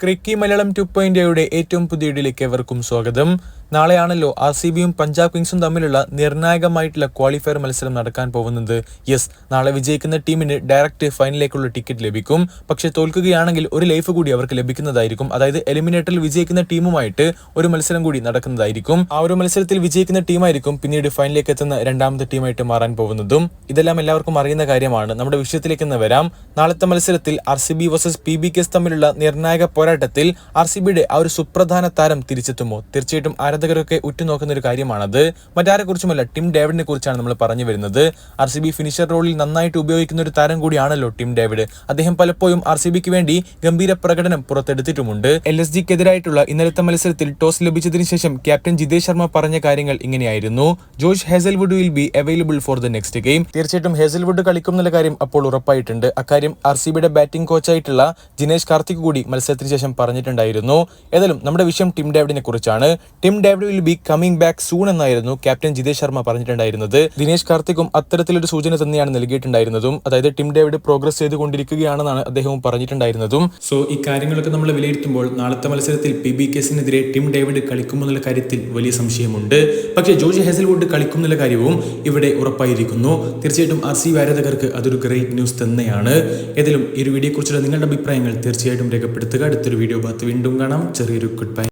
ക്രിക്കി Malayalam two point ഏറ്റവും പുതിയ ഇടിയിലേക്ക് എവർക്കും സ്വാഗതം. നാളെയാണല്ലോ ആർ സി ബിയും പഞ്ചാബ് കിങ്സും തമ്മിലുള്ള നിർണായകമായിട്ടുള്ള ക്വാളിഫയർ മത്സരം നടക്കാൻ പോകുന്നത്. യെസ് നാളെ വിജയിക്കുന്ന ടീമിന് ഡയറക്റ്റ് ഫൈനലിലേക്കുള്ള ടിക്കറ്റ് ലഭിക്കും. പക്ഷേ തോൽക്കുകയാണെങ്കിൽ ഒരു ലൈഫ് കൂടി അവർക്ക് ലഭിക്കുന്നതായിരിക്കും. അതായത് എലിമിനേറ്ററിൽ വിജയിക്കുന്ന ടീമുമായിട്ട് ഒരു മത്സരം കൂടി നടക്കുന്നതായിരിക്കും. ആ ഒരു മത്സരത്തിൽ വിജയിക്കുന്ന ടീമായിരിക്കും പിന്നീട് ഫൈനലിലേക്ക് എത്തുന്ന രണ്ടാമത്തെ ടീമായിട്ട് മാറാൻ പോകുന്നതും. ഇതെല്ലാം എല്ലാവർക്കും അറിയുന്ന കാര്യമാണ്. നമ്മുടെ വിഷയത്തിലേക്ക് ഒന്ന് വരാം. നാളത്തെ മത്സരത്തിൽ R C B versus P B KS തമ്മിലുള്ള നിർണായക പോരാട്ടത്തിൽ ആർ സി ബിയുടെ ആ ഒരു സുപ്രധാന താരം തിരിച്ചെത്തുമോ? തീർച്ചയായിട്ടും ആരാധകരൊക്കെ ഉറ്റുനോക്കുന്ന ഒരു കാര്യമാണത്. മറ്റാരെ കുറിച്ചുമല്ല ടിം ഡേവിഡിനെ കുറിച്ചാണ് നമ്മൾ പറഞ്ഞു വരുന്നത്. ആർ സി ബി ഫിനിഷർ റോളിൽ നന്നായിട്ട് ഉപയോഗിക്കുന്ന ഒരു താരം കൂടിയാണല്ലോ ടിം ഡേവിഡ്. അദ്ദേഹം പലപ്പോഴും ആർ സി ബിക്ക് വേണ്ടി ഗംഭീര പ്രകടനം പുറത്തെടുത്തിട്ടുമുണ്ട്. എൽ എസ് ജിക്കെതിരായിട്ടുള്ള ഇന്നലത്തെ മത്സരത്തിൽ ടോസ് ലഭിച്ചതിന് ശേഷം ക്യാപ്റ്റൻ ജിതേഷ് ശർമ്മ പറഞ്ഞ കാര്യങ്ങൾ ഇങ്ങനെയായിരുന്നു. Josh Hazlewood will be available for the next game തീർച്ചയായിട്ടും ഹെസൽവുഡ് കളിക്കും എന്നുള്ള കാര്യം അപ്പോൾ ഉറപ്പായിട്ടുണ്ട്. അക്കാര്യം ആർ സി ബിയുടെ ബാറ്റിംഗ് കോച്ചായിട്ടുള്ള ജിനേഷ് കാർത്തിക് കൂടി മത്സരത്തിന് ശേഷം പറഞ്ഞിട്ടുണ്ടായിരുന്നു. ഏതായാലും നമ്മുടെ വിഷയം ടിം ഡേവിഡിനെ കുറിച്ചാണ്. Tim will be coming back soon എന്നായിരുന്നു ക്യാപ്റ്റൻ ജിതേഷ് ശർമ്മ പറഞ്ഞിട്ടുണ്ടായിരുന്നത്. ദിനേശ് കാർത്തിക്കും അത്തരത്തിലൊരു സൂചന തന്നെയാണ് നൽകിയിട്ടുണ്ടായിരുന്നതും. അതായത് ടിം ഡേവിഡ് പ്രോഗ്രസ് ചെയ്തുകൊണ്ടിരിക്കുകയാണെന്നാണ് അദ്ദേഹം പറഞ്ഞിട്ടുണ്ടായിരുന്നതും. സോ ഈ കാര്യങ്ങളൊക്കെ നമ്മൾ വിലയിരുത്തുമ്പോൾ നാളത്തെ മത്സരത്തിൽ പി ബി കെസിനെതിരെ ടിം ഡേവിഡ് കളിക്കുമെന്നുള്ള കാര്യത്തിൽ വലിയ സംശയമുണ്ട്. പക്ഷേ ജോർജ് ഹെസൽവുഡ് കളിക്കുമെന്നുള്ള കാര്യവും ഇവിടെ ഉറപ്പായിരിക്കുന്നു. തീർച്ചയായിട്ടും ആർ സി ആരാധകർക്ക് അതൊരു ഗ്രേറ്റ് ന്യൂസ് തന്നെയാണ്. ഏതെങ്കിലും ഈ ഒരു വീഡിയോയെക്കുറിച്ചുള്ള നിങ്ങളുടെ അഭിപ്രായങ്ങൾ തീർച്ചയായിട്ടും രേഖപ്പെടുത്തുക. അടുത്തൊരു വീഡിയോ ഭാഗത്ത് വീണ്ടും കാണാം. ചെറിയൊരു ഗുഡ് ബൈ